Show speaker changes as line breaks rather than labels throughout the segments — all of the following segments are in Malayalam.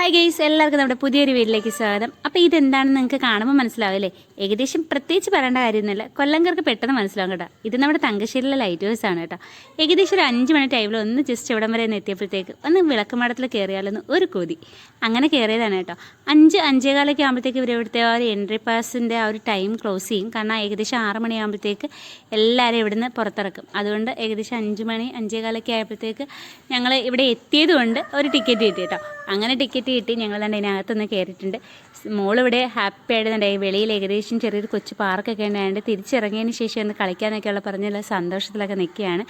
ഹായ് ഗെയ്സ് എല്ലാവർക്കും നമ്മുടെ പുതിയൊരു വീട്ടിലേക്ക് സ്വാഗതം. അപ്പോൾ ഇതെന്താണെന്ന് നിങ്ങൾക്ക് കാണുമ്പോൾ മനസ്സിലാവില്ലേ? ഏകദേശം പ്രത്യേകിച്ച് പറയേണ്ട കാര്യമൊന്നുമില്ല. കൊല്ലംകാർക്ക് പെട്ടെന്ന് മനസ്സിലാവും കേട്ടോ. ഇത് നമ്മുടെ തങ്കശ്ശേരിയിലെ ലൈറ്റ് ഹൗസ് ആണ് കേട്ടോ. ഏകദേശം ഒരു അഞ്ച് മണി ടൈമിൽ ഒന്ന് ജസ്റ്റ് ഇവിടം വരെ എത്തിയപ്പോഴത്തേക്ക് ഒന്ന് വിളക്കുമാടത്തിൽ കയറിയാലൊന്ന് ഒരു കൊതി. അങ്ങനെ കയറിയതാണ് കേട്ടോ. അഞ്ച് അഞ്ചേകാലൊക്കെ ആകുമ്പോഴത്തേക്ക് ഇവർ ഇവിടുത്തെ ആ ഒരു എൻട്രി പാസിന്റെ ആ ഒരു ടൈം ക്ലോസ് ചെയ്യും. കാരണം ഏകദേശം ആറ് മണിയാകുമ്പോഴത്തേക്ക് എല്ലാവരും ഇവിടുന്ന് പുറത്തിറക്കും. അതുകൊണ്ട് ഏകദേശം അഞ്ച് മണി അഞ്ചേകാലൊക്കെ ആയപ്പോഴത്തേക്ക് ഞങ്ങൾ ഇവിടെ എത്തിയത് കൊണ്ട് ഒരു ടിക്കറ്റ് കിട്ടി കേട്ടോ. അങ്ങനെ ടിക്കറ്റ് കിട്ടി. ഞങ്ങൾ തന്നെ ഇതിനകത്തൊന്ന് കയറിയിട്ടുണ്ട്. മോളിവിടെ ഹാപ്പി ആയിട്ട് വെളിയിൽ ഏകദേശം ചെറിയൊരു കൊച്ചു പാർക്കൊക്കെ ഉണ്ടായതുകൊണ്ട് തിരിച്ചിറങ്ങിയതിന് ശേഷം ഒന്ന് കളിക്കാനൊക്കെയുള്ള പറഞ്ഞുള്ള സന്തോഷത്തിലൊക്കെ നിൽക്കുകയാണ്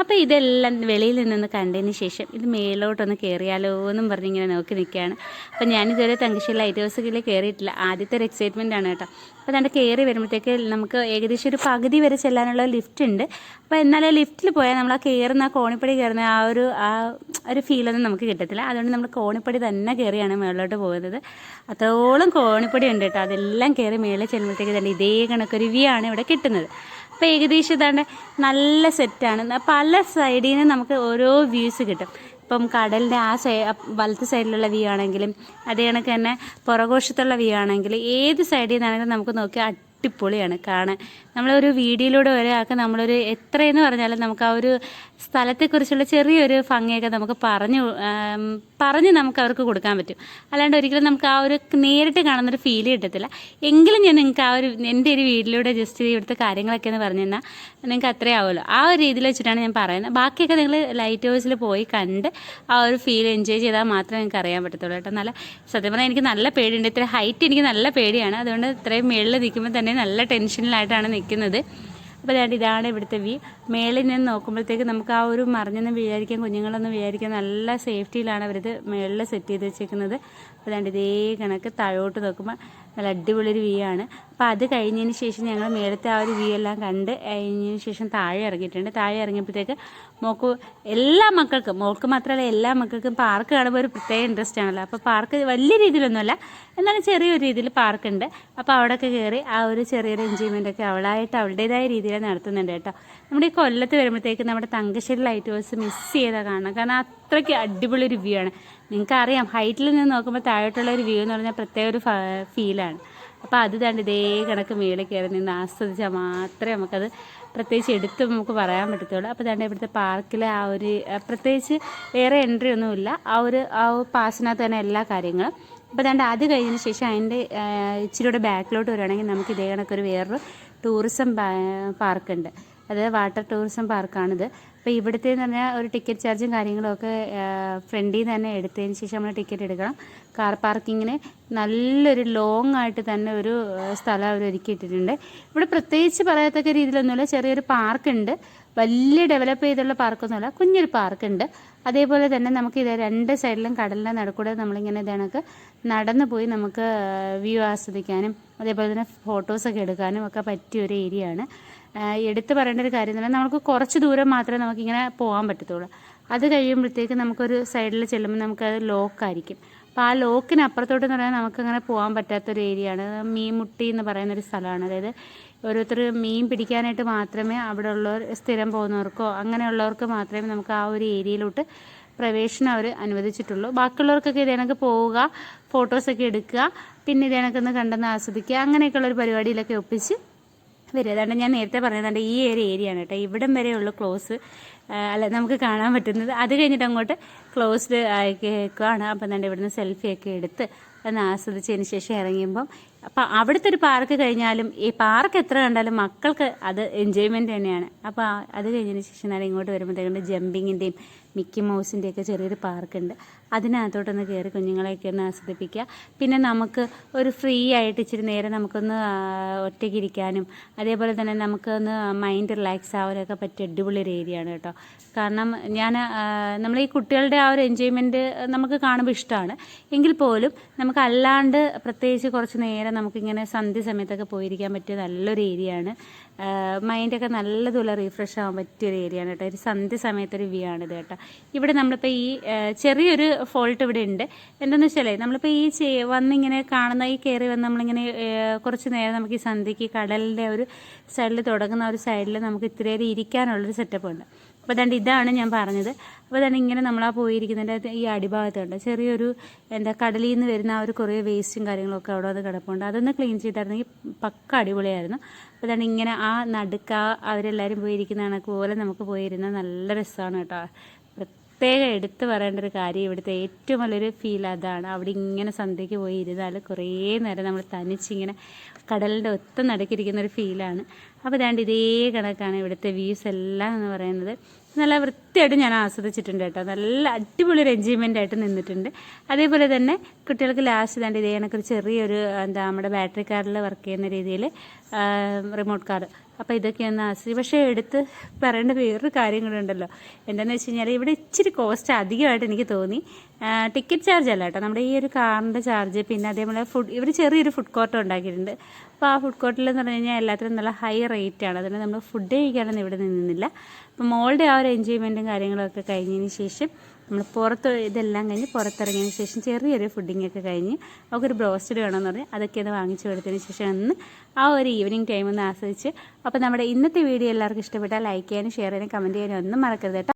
അപ്പോൾ ഇതെല്ലാം വെളിയിൽ നിന്നൊന്ന് കണ്ടതിന് ശേഷം ഇത് മേലോട്ടൊന്ന് കയറിയാലോ എന്നും പറഞ്ഞ് ഇങ്ങനെ നോക്കി നിൽക്കുകയാണ് അപ്പോൾ ഞാനിതുവരെ തങ്കശ്ശേരി ലൈറ്റ് ഹൗസിൽ കയറിയിട്ടില്ല ആദ്യത്തെ ഒരു എക്സൈറ്റ്മെന്റ് ആണ് കേട്ടോ. അപ്പോൾ അതുകൊണ്ട് കയറി വരുമ്പോഴത്തേക്ക് നമുക്ക് ഏകദേശം ഒരു പകുതി വരെ ചെല്ലാനുള്ള ലിഫ്റ്റ് ഉണ്ട്. അപ്പോൾ എന്നാൽ ലിഫ്റ്റിൽ പോയാൽ നമ്മൾ ആ കയറുന്ന കോണിപ്പടി കയറുന്ന ആ ഒരു ആ ഒരു ഫീലൊന്നും നമുക്ക് കിട്ടത്തില്ല. അതുകൊണ്ട് നമ്മൾ കോണിപ്പടി തന്നെ കയറിയാണ് മുകളിലോട്ട് പോകുന്നത്. അത്രോളം കോണിപ്പടി ഉണ്ട് കേട്ടോ. അതെല്ലാം കയറി മേളിൽ ചെല്ലുമ്പോഴത്തേക്ക് തന്നെ ഇതേ കണക്കൊരു വ്യൂ ആണ് ഇവിടെ കിട്ടുന്നത്. അപ്പോൾ ഏകദേശം ഇതാണ്ട് നല്ല സെറ്റാണ് പല സൈഡിൽ നിന്ന് നമുക്ക് ഓരോ വ്യൂസ് കിട്ടും. ഇപ്പം കടലിന്റെ ആ സൈ വലത്ത് സൈഡിലുള്ള വ്യൂ ആണെങ്കിലും അതേ കണക്ക് തന്നെ പുറകോശത്തുള്ള വ്യൂ ആണെങ്കിലും ഏത് സൈഡിൽ നിന്നാണെങ്കിലും നമുക്ക് നോക്കി അടിപൊളിയാണ് കാണാൻ. നമ്മളൊരു വീഡിയോയിലൂടെ ഒരാൾക്ക് നമ്മളൊരു എത്രയെന്ന് പറഞ്ഞാലും നമുക്ക് ആ ഒരു സ്ഥലത്തെക്കുറിച്ചുള്ള ചെറിയൊരു ഭംഗിയൊക്കെ നമുക്ക് പറഞ്ഞു പറഞ്ഞ് നമുക്ക് അവർക്ക് കൊടുക്കാൻ പറ്റും. അല്ലാണ്ട് ഒരിക്കലും നമുക്ക് ആ ഒരു നേരിട്ട് കാണുന്നൊരു ഫീൽ കിട്ടത്തില്ല. എങ്കിലും ഞാൻ നിങ്ങൾക്ക് ആ ഒരു എന്റെ ഒരു വീഡിയോയിലൂടെ ജസ്റ്റ് ഇവിടുത്തെ കാര്യങ്ങളൊക്കെ എന്ന് പറഞ്ഞു തന്നാൽ നിങ്ങൾക്ക് അത്രേ ആവുമല്ലോ. ആ ഒരു രീതിയിൽ വെച്ചിട്ടാണ് ഞാൻ പറയുന്നത്. ബാക്കിയൊക്കെ നിങ്ങൾ ലൈറ്റ് ഹൗസിൽ പോയി കണ്ട് ആ ഒരു ഫീൽ എൻജോയ് ചെയ്താൽ മാത്രമേ നിങ്ങൾക്ക് അറിയാൻ പറ്റത്തുള്ളൂ കേട്ടോ. നല്ല സത്യം പറഞ്ഞാൽ എനിക്ക് നല്ല പേടിയുണ്ട്. ഇത്ര ഹൈറ്റ് എനിക്ക് നല്ല പേടിയാണ്. അതുകൊണ്ട് ഇത്രയും മേളിൽ നിൽക്കുമ്പോൾ തന്നെ നല്ല ടെൻഷനിലായിട്ടാണ് നിൽക്കുന്നത്. അപ്പോൾ ഞാൻ ഇതാണ് ഇവിടുത്തെ വ്യൂ. മേളിൽ നിന്ന് നോക്കുമ്പോഴത്തേക്ക് നമുക്ക് ആ ഒരു മറിഞ്ഞെന്ന് വിചാരിക്കാൻ കുഞ്ഞുങ്ങളൊന്നും വിചാരിക്കാൻ നല്ല സേഫ്റ്റിയിലാണ് അവരിത് മേളിൽ സെറ്റ് ചെയ്ത് വെച്ചേക്കുന്നത്. അപ്പോൾ അതാണ്ട് ഇതേ കണക്ക് താഴോട്ട് നോക്കുമ്പോൾ നല്ല അടിപൊളിയൊരു വ്യൂ ആണ്. അപ്പോൾ അത് കഴിഞ്ഞതിന് ശേഷം ഞങ്ങൾ മേലത്തെ ആ ഒരു വ്യൂ എല്ലാം കണ്ട് കഴിഞ്ഞതിന് ശേഷം താഴെ ഇറങ്ങിയിട്ടുണ്ട്. താഴെ ഇറങ്ങിയപ്പോഴത്തേക്ക് മോക്ക് എല്ലാ മക്കൾക്കും മോൾക്ക് മാത്രമല്ല എല്ലാ മക്കൾക്കും പാർക്ക് കാണുമ്പോൾ ഒരു പ്രത്യേക ഇൻട്രസ്റ്റ് ആണല്ലോ. അപ്പോൾ പാർക്ക് വലിയ രീതിയിലൊന്നുമല്ല എന്നാലും ചെറിയൊരു രീതിയിൽ പാർക്കുണ്ട് അപ്പോൾ അവിടെയൊക്കെ കയറി ആ ഒരു ചെറിയൊരു എൻജോയ്മെന്റ് ഒക്കെ അവളായിട്ട് അവളുടേതായ രീതിയിൽ നടത്തുന്നുണ്ട് കേട്ടോ. നമ്മുടെ ഈ കൊല്ലത്ത് വരുമ്പോഴത്തേക്ക് നമ്മുടെ തങ്കശ്ശേരി ലൈറ്റ് ഹൗസ് മിസ് ചെയ്താൽ കാണണം. കാരണം അത്രയ്ക്ക് അടിപൊളി ഒരു വ്യൂ ആണ്. നിങ്ങൾക്ക് അറിയാം ഹൈറ്റിൽ നിന്ന് നോക്കുമ്പോൾ താഴോട്ടുള്ള ഒരു വ്യൂ എന്ന് പറഞ്ഞാൽ പ്രത്യേക ഒരു ഫീലാണ് അപ്പോൾ അത് തന്നെ ഇതേ കണക്ക് മേളിൽ കയറി നിന്ന് ആസ്വദിച്ചാൽ മാത്രമേ നമുക്കത് പ്രത്യേകിച്ച് എടുത്ത് നമുക്ക് പറയാൻ പറ്റത്തുള്ളൂ. അപ്പോൾ തന്നെ ഇവിടുത്തെ പാർക്കിലെ ആ ഒരു പ്രത്യേകിച്ച് വേറെ എൻട്രി ഒന്നുമില്ല. ആ ഒരു ആ പാസിനകത്ത് തന്നെ എല്ലാ കാര്യങ്ങളും. അപ്പോൾ തന്നെ അത് കഴിഞ്ഞതിന് ശേഷം അതിന്റെ ഇച്ചിരി കൂടെ ബാക്കിലോട്ട് വരികയാണെങ്കിൽ നമുക്ക് ഇതേ കണക്കൊരു വേറൊരു ടൂറിസം പാർക്കുണ്ട് അത് വാട്ടർ ടൂറിസം പാർക്കാണിത്. അപ്പോൾ ഇവിടുത്തെ എന്ന് പറഞ്ഞാൽ ഒരു ടിക്കറ്റ് ചാർജും കാര്യങ്ങളൊക്കെ ഫ്രണ്ടിൽ നിന്ന് തന്നെ എടുത്തതിന് ശേഷം നമ്മൾ ടിക്കറ്റ് എടുക്കണം. കാർ പാർക്കിങ്ങിന് നല്ലൊരു ലോങ് ആയിട്ട് തന്നെ ഒരു സ്ഥലം അവർ ഒരുക്കിയിട്ടിട്ടുണ്ട് ഇവിടെ പ്രത്യേകിച്ച് പറയത്തക്ക രീതിയിലൊന്നുമില്ല. ചെറിയൊരു പാർക്കുണ്ട്. വലിയ ഡെവലപ്പ് ചെയ്തുള്ള പാർക്കൊന്നുമല്ല. കുഞ്ഞൊരു പാർക്കുണ്ട്. അതേപോലെ തന്നെ നമുക്ക് ഇത് രണ്ട് സൈഡിലും കടലിന്റെ നടക്കൂടെ നമ്മളിങ്ങനെ ഇതണക്ക് നടന്നു പോയി നമുക്ക് വ്യൂ ആസ്വദിക്കാനും അതേപോലെ തന്നെ ഫോട്ടോസൊക്കെ എടുക്കാനും ഒക്കെ പറ്റിയ ഒരു ഏരിയ ആണ് എടുത്തു പറയേണ്ട ഒരു കാര്യം തന്നെ നമുക്ക് കുറച്ച് ദൂരം മാത്രമേ നമുക്കിങ്ങനെ പോകാൻ പറ്റത്തുള്ളൂ. അത് കഴിയുമ്പോഴത്തേക്ക് നമുക്കൊരു സൈഡിൽ ചെല്ലുമ്പോൾ നമുക്കത് ലോക്കായിരിക്കും അപ്പോൾ ആ ലോക്കിന് അപ്പുറത്തോട്ടെന്ന് പറഞ്ഞാൽ നമുക്കങ്ങനെ പോകാൻ പറ്റാത്തൊരു ആണ്. മീൻമുട്ടി എന്ന് പറയുന്നൊരു സ്ഥലമാണ്. അതായത് ഓരോരുത്തർ മീൻ പിടിക്കാനായിട്ട് മാത്രമേ അവിടെ ഉള്ളവർ സ്ഥിരം പോകുന്നവർക്കോ അങ്ങനെയുള്ളവർക്ക് മാത്രമേ നമുക്ക് ആ ഒരു ഏരിയയിലോട്ട് പ്രവേശനം അവർ അനുവദിച്ചിട്ടുള്ളൂ. ബാക്കിയുള്ളവർക്കൊക്കെ ഇതേനൊക്കെ പോവുക ഫോട്ടോസൊക്കെ എടുക്കുക പിന്നെ ഇതേനൊക്കെ ഒന്ന് കണ്ടെന്ന് ആസ്വദിക്കുക അങ്ങനെയൊക്കെയുള്ള ഒരു പരിപാടിയിലൊക്കെ ഒപ്പിച്ച് വരും അതുകൊണ്ട് ഞാൻ നേരത്തെ പറഞ്ഞതാണ്ട് ഈ ഒരു ഏരിയ ആണ് കേട്ടോ. ഇവിടം വരെയുള്ള ക്ലോസ് അല്ല നമുക്ക് കാണാൻ പറ്റുന്നത്. അത് കഴിഞ്ഞിട്ട് അങ്ങോട്ട് ക്ലോസ്ഡ് ആക്കിയേക്കുവാണ് അപ്പം തന്നെ ഇവിടുന്ന് സെൽഫിയൊക്കെ എടുത്ത് ഒന്ന് ആസ്വദിച്ചതിന് ശേഷം ഇറങ്ങിയപ്പം അപ്പം അവിടുത്തെ ഒരു പാർക്ക് കഴിഞ്ഞാലും ഈ പാർക്ക് എത്ര കണ്ടാലും മക്കൾക്ക് അത് എൻജോയ്മെന്റ് തന്നെയാണ്. അപ്പോൾ അത് കഴിഞ്ഞതിന് ശേഷം ഞാൻ ഇങ്ങോട്ട് വരുമ്പോഴത്തേക്കും ജമ്പിങ്ങിന്റെയും മിക്കി മൗസിന്റെയൊക്കെ ചെറിയൊരു പാർക്കുണ്ട് അതിനകത്തോട്ടൊന്ന് കയറി കുഞ്ഞുങ്ങളെയൊക്കെ ഒന്ന് ആസ്വദിപ്പിക്കുക. പിന്നെ നമുക്ക് ഒരു ഫ്രീ ആയിട്ട് ഇച്ചിരി നേരം നമുക്കൊന്ന് ഒറ്റയ്ക്കിരിക്കാനും അതേപോലെ തന്നെ നമുക്കൊന്ന് മൈൻഡ് റിലാക്സ് ആവാനൊക്കെ പറ്റിയ അടിപൊളി ഒരു ഏരിയയാണ് ആണ് കേട്ടോ. കാരണം ഞാൻ നമ്മൾ ഈ കുട്ടികളുടെ ആ ഒരു എൻജോയ്മെന്റ് നമുക്ക് കാണുമ്പോൾ ഇഷ്ടമാണ്. എങ്കിൽ പോലും നമുക്ക് അല്ലാണ്ട് പ്രത്യേകിച്ച് കുറച്ച് നേരം നമുക്കിങ്ങനെ സന്ധ്യ സമയത്തൊക്കെ പോയിരിക്കാൻ പറ്റിയ നല്ലൊരു ഏരിയ ആണ്. മൈൻഡൊക്കെ നല്ലതുപോലെ റീഫ്രഷ് ആവാൻ പറ്റിയൊരു ഏരിയ ആണ് കേട്ടോ. ഒരു സന്ധ്യ സമയത്തൊരു വ്യൂ ആണിത് കേട്ടോ. ഇവിടെ നമ്മളിപ്പോൾ ഈ ചെറിയൊരു ഫോൾട്ട് ഇവിടെ ഉണ്ട്. എന്താണെന്ന് വെച്ചാലേ നമ്മളിപ്പോൾ ഈ ചെ- വന്നിങ്ങനെ കാണുന്ന ഈ കയറി വന്ന് നമ്മളിങ്ങനെ കുറച്ച് നേരം നമുക്ക് ഈ സന്ധ്യയ്ക്ക് കടലിന്റെ ഒരു സൈഡിൽ തുടങ്ങുന്ന ഒരു സൈഡിൽ നമുക്ക് ഇത്രയേറെ ഇരിക്കാനുള്ളൊരു സെറ്റപ്പ് ഉണ്ട്. അപ്പോൾ അതുകൊണ്ട് ഇതാണ് ഞാൻ പറഞ്ഞത്. അപ്പോൾ അതാണ് ഇങ്ങനെ നമ്മളാ പോയിരിക്കുന്നതിന്റെ ഈ അടിഭാഗത്തുണ്ട്. ചെറിയൊരു എന്താ കടലിൽ നിന്ന് വരുന്ന ആ ഒരു കുറേ വേസ്റ്റും കാര്യങ്ങളൊക്കെ അവിടെ അത് കിടപ്പുണ്ട്. അതൊന്ന് ക്ലീൻ ചെയ്തായിരുന്നെങ്കിൽ പക്ക അടിപൊളിയായിരുന്നു. അപ്പോൾ അതാണ് ഇങ്ങനെ ആ നടുക്ക അവരെല്ലാവരും പോയിരിക്കുന്ന കണക്ക് പോലെ നമുക്ക് പോയിരുന്ന നല്ല രസമാണ് കേട്ടോ. പ്രത്യേകം എടുത്തു പറയേണ്ട ഒരു കാര്യം ഇവിടുത്തെ ഏറ്റവും നല്ലൊരു ഫീൽ അതാണ്. അവിടെ ഇങ്ങനെ സന്ധ്യയ്ക്ക് പോയി ഇരുന്നാൽ കുറേ നേരം നമ്മൾ തനിച്ചിങ്ങനെ കടലിന്റെ ഒത്ത നടുക്കിരിക്കുന്ന ഒരു ഫീലാണ് അപ്പോൾ ഇതാണ്ട് ഇതേ കണക്കാണ് ഇവിടുത്തെ വ്യൂസ് എല്ലാം എന്ന് പറയുന്നത്. നല്ല വൃത്തിയായിട്ട് ഞാൻ ആസ്വദിച്ചിട്ടുണ്ട് കേട്ടോ. നല്ല അടിപൊളി ഒരു എൻജോയ്മെന്റ് ആയിട്ട് നിന്നിട്ടുണ്ട്. അതേപോലെ തന്നെ കുട്ടികൾക്ക് ലാസ്റ്റ് തന്നെ ഇതേ കണക്കൊരു ചെറിയൊരു എന്താ നമ്മുടെ ബാറ്ററി കാറിൽ വർക്ക് ചെയ്യുന്ന രീതിയിൽ റിമോട്ട് കാർ അപ്പോൾ ഇതൊക്കെ ഒന്ന് ആസ്വദിച്ചു പക്ഷേ എടുത്ത് പറയേണ്ട വേറൊരു കാര്യം കൂടെ ഉണ്ടല്ലോ. എന്താണെന്ന് വെച്ച് കഴിഞ്ഞാൽ ഇവിടെ ഇച്ചിരി കോസ്റ്റ് അധികമായിട്ട് എനിക്ക് തോന്നി. ടിക്കറ്റ് ചാർജ് അല്ല കേട്ടോ. നമ്മുടെ ഈ ഒരു കാറിന്റെ ചാർജ് പിന്നെ അതേപോലെ ഫുഡ് ഇവർ ചെറിയൊരു ഫുഡ് കോർട്ട് ഉണ്ടാക്കിയിട്ടുണ്ട്. അപ്പോൾ ആ ഫുഡ് കോർട്ടിൽ എന്ന് പറഞ്ഞു കഴിഞ്ഞാൽ എല്ലാത്തിനും നല്ല ഹൈ റേറ്റ് ആണ്. അതുകൊണ്ട് നമ്മൾ ഫുഡ് കഴിക്കാനൊന്നും ഇവിടെ നിന്നില്ല. അപ്പോൾ മോളുടെ ആ ഒരു എൻജോയ്മെന്റും കാര്യങ്ങളൊക്കെ കഴിഞ്ഞതിന് ശേഷം നമ്മൾ പുറത്ത് ഇതെല്ലാം കഴിഞ്ഞ് പുറത്തിറങ്ങിയതിന് ശേഷം ചെറിയൊരു ഫുഡിംഗ് ഒക്കെ കഴിഞ്ഞ് അവൾക്കൊരു ബ്രോസ്റ്റഡ് വേണമെന്ന് പറഞ്ഞ് അതൊക്കെ ഒന്ന് വാങ്ങിച്ചു കൊടുത്തതിന് ശേഷം ഒന്ന് ആ ഒരു ഈവനിങ് ടൈം ഒന്ന് ആസ്വദിച്ച്. അപ്പോൾ നമ്മുടെ ഇന്നത്തെ വീഡിയോ എല്ലാവർക്കും ഇഷ്ടപ്പെട്ടാൽ ലൈക്ക് ചെയ്യാനും ഷെയർ ചെയ്യാനും കമന്റ് ചെയ്യാനും ഒന്നും മറക്കരുത് കേട്ടോ.